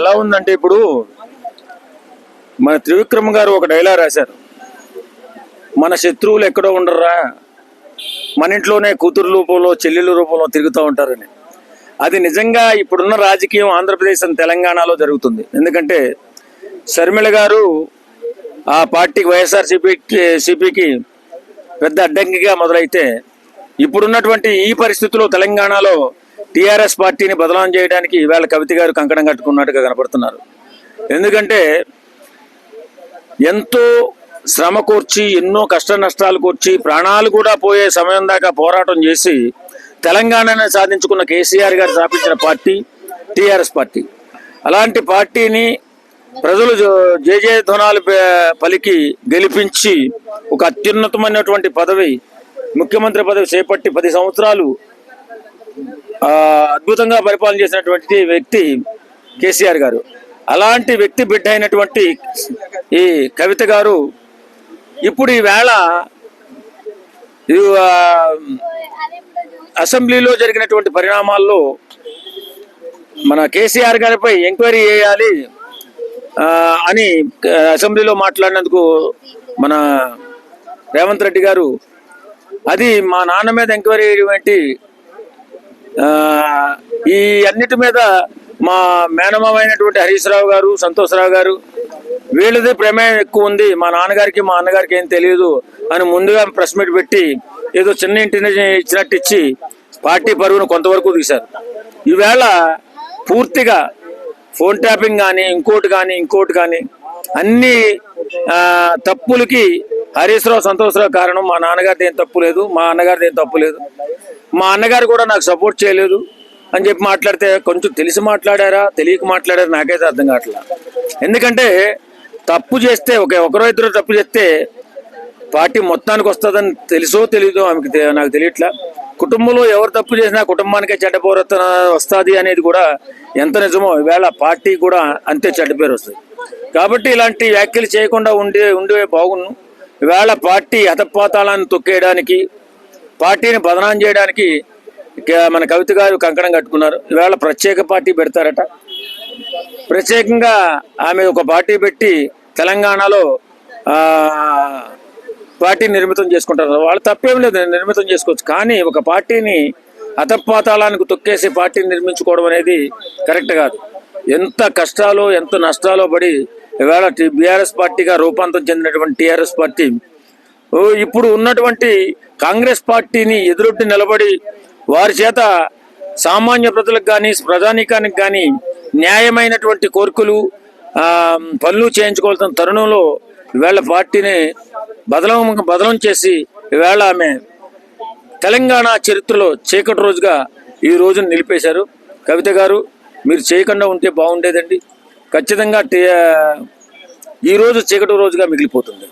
ఎలా ఉందంటే ఇప్పుడు మన త్రివిక్రమ్ గారు ఒక డైలాగ్ రాశారు. మన శత్రువులు ఎక్కడో ఉండరా మన ఇంట్లోనే కూతురు రూపంలో చెల్లెల రూపంలో తిరుగుతూ ఉంటారని. అది నిజంగా ఇప్పుడున్న రాజకీయం ఆంధ్రప్రదేశ్ అండ్ తెలంగాణలో జరుగుతుంది. ఎందుకంటే షర్మిళ గారు ఆ పార్టీకి వైఎస్ఆర్ సిపికి సిపికి పెద్ద అడ్డంకిగా మొదలైతే ఇప్పుడున్నటువంటి ఈ పరిస్థితుల్లో తెలంగాణలో టీఆర్ఎస్ పార్టీని బదలాం చేయడానికి ఇవాళ కవిత గారు కంకణం కట్టుకున్నట్టుగా కనపడుతున్నారు. ఎందుకంటే ఎంతో శ్రమ కూర్చి ఎన్నో కష్ట నష్టాలు కూర్చి ప్రాణాలు కూడా పోయే సమయం దాకా పోరాటం చేసి తెలంగాణనే సాధించుకున్న కేసీఆర్ గారు స్థాపించిన పార్టీ టీఆర్ఎస్ పార్టీ. అలాంటి పార్టీని ప్రజలు జేజే ధ్వనాలు పలికి గెలిపించి ఒక అత్యున్నతమైనటువంటి పదవి ముఖ్యమంత్రి పదవి చేపట్టి పది సంవత్సరాలు అద్భుతంగా పరిపాలన చేసినటువంటి వ్యక్తి కేసీఆర్ గారు. అలాంటి వ్యక్తి బిడ్డ అయినటువంటి ఈ కవిత గారు ఇప్పుడు ఈవేళ అసెంబ్లీలో జరిగినటువంటి పరిణామాల్లో మన కేసీఆర్ గారిపై ఎంక్వైరీ చేయాలి అని అసెంబ్లీలో మాట్లాడినందుకు మన రేవంత్ రెడ్డి గారు అది మా నాన్న మీద ఎంక్వైరీ చేయడం ఏంటి? ఈ అన్నిటి మీద మా మేనమామైనటువంటి హరీష్ రావు గారు సంతోష్రావు గారు వీళ్ళది ప్రమేయం ఎక్కువ ఉంది. మా నాన్నగారికి మా అన్నగారికి ఏం తెలియదు అని ముందుగా ప్రెస్ మీట్ పెట్టి ఏదో చిన్న ఇంటిని ఇచ్చినట్టు ఇచ్చి పార్టీ పరువును కొంతవరకు తీశారు. ఈవేళ పూర్తిగా ఫోన్ ట్యాపింగ్ కానీ ఇంకోటి కానీ ఇంకోటి కానీ అన్ని తప్పులకి హరీష్ రావు కారణం మా నాన్నగారిది ఏం తప్పు లేదు మా అన్నగారిది ఏం తప్పు లేదు. మా అన్నగారు కూడా నాకు సపోర్ట్ చేయలేదు అని చెప్పి మాట్లాడితే కొంచెం తెలిసి మాట్లాడారా? తెలియక మాట్లాడారా? నాకైతే అర్థం కావట్లేదు ఎందుకంటే తప్పు చేస్తే ఒక ఒకరో ఇద్దరు తప్పు చేస్తే పార్టీ మొత్తానికి వస్తుందని తెలుసో తెలీదో ఆమెకి నాకు తెలియట్లా. కుటుంబంలో ఎవరు తప్పు చేసినా కుటుంబానికే చెడ్డ పేరు వస్తుంది అనేది కూడా ఎంత నిజమో ఈవేళ పార్టీ కూడా అంతే చెడ్డ పేరు వస్తుంది. కాబట్టి ఇలాంటి వ్యాఖ్యలు చేయకుండా ఉండే ఉండే బాగుండు. ఈవేళ పార్టీ అతపాతాలను తొక్కేయడానికి పార్టీని బదనాం చేయడానికి మన కవిత గారు కంకణం కట్టుకున్నారు. ఇవాళ ప్రత్యేక పార్టీ పెడతారట. ప్రత్యేకంగా ఆమె ఒక పార్టీ పెట్టి తెలంగాణలో పార్టీ నిర్మితం చేసుకుంటారు. వాళ్ళు తప్పేం లేదు నిర్మితం చేసుకోవచ్చు. కానీ ఒక పార్టీని అతపాతాళానికి తొక్కేసి పార్టీని నిర్మించుకోవడం అనేది కరెక్ట్ కాదు. ఎంత కష్టాలు ఎంత నష్టాలు పడి ఇవాళ బీఆర్ఎస్ పార్టీగా రూపాంతరం చెందినటువంటి టీఆర్ఎస్ పార్టీ ఇప్పుడు ఉన్నటువంటి కాంగ్రెస్ పార్టీని ఎదురొట్టి నిలబడి వారి చేత సామాన్య ప్రజలకు కానీ ప్రజానీకానికి కానీ న్యాయమైనటువంటి కోరికలు పనులు చేయించుకోవాల్సిన తరుణంలో వీళ్ళ పార్టీని బదలం బదలం చేసి ఈవేళ ఆమె తెలంగాణ చరిత్రలో చీకటి రోజుగా ఈ రోజును నిలిపేశారు. కవిత గారు మీరు చేయకుండా ఉంటే బాగుండేదండి. ఖచ్చితంగా టీ- ఈ రోజు చీకటి రోజుగా మిగిలిపోతుంది.